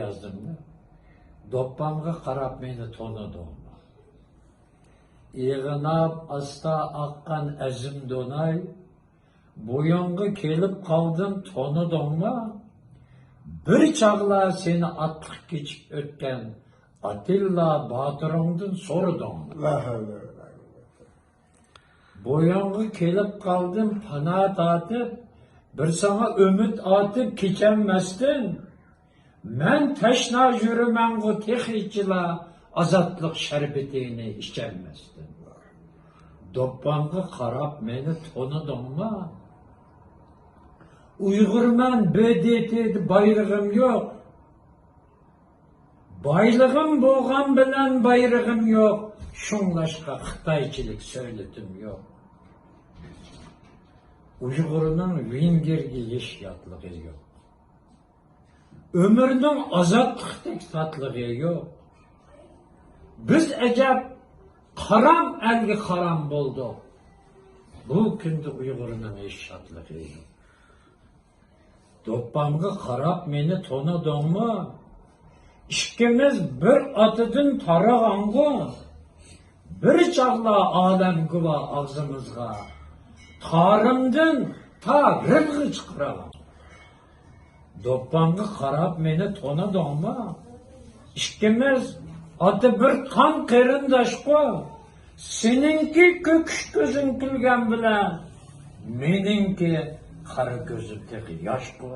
yazdım mı? Doppamga karap meni tonu dolma. Yığınap asta akkan ezim donay, boyunga kelip kaldım tonu donma. Bir çağlar seni atlık geçip ötken Atilla Batırım'dın soru donma. Boyunga kelip kaldım pana tatıp, bir sana ümit atıp keçenmestin. Men teşna yürümen bu tehicila azatlık şerbetini içemezdim. Doppamga qarab meni tonudun mu? Uyg'urman bedeti bayrağım yok. Baylığım boğan bilen bayrağım yok. Şunlaşka Xitayçılık söyledim yok. Uyg'urning Vengerga yashayotlig'i Ömürning ozodlikdek tatligi yo'q. Biz ajab qaram elga qaram bo'ldik. Bu kunda Uyg'urning yashayotlig'i yo'q. Doppamga qarab meni tonadingmi? Ikkimiz bir otidan tarag'angu. Bir chaqla olam guva og'zimizga. Tarımdın ta rızgı çıkıralar. Doppamga qarab meni tonadingmi? Ikkimiz oti bir qon qarindoshku. Seninki ko'kish ko'zing kulgan bilan, meningki qora ko'zim yoshku.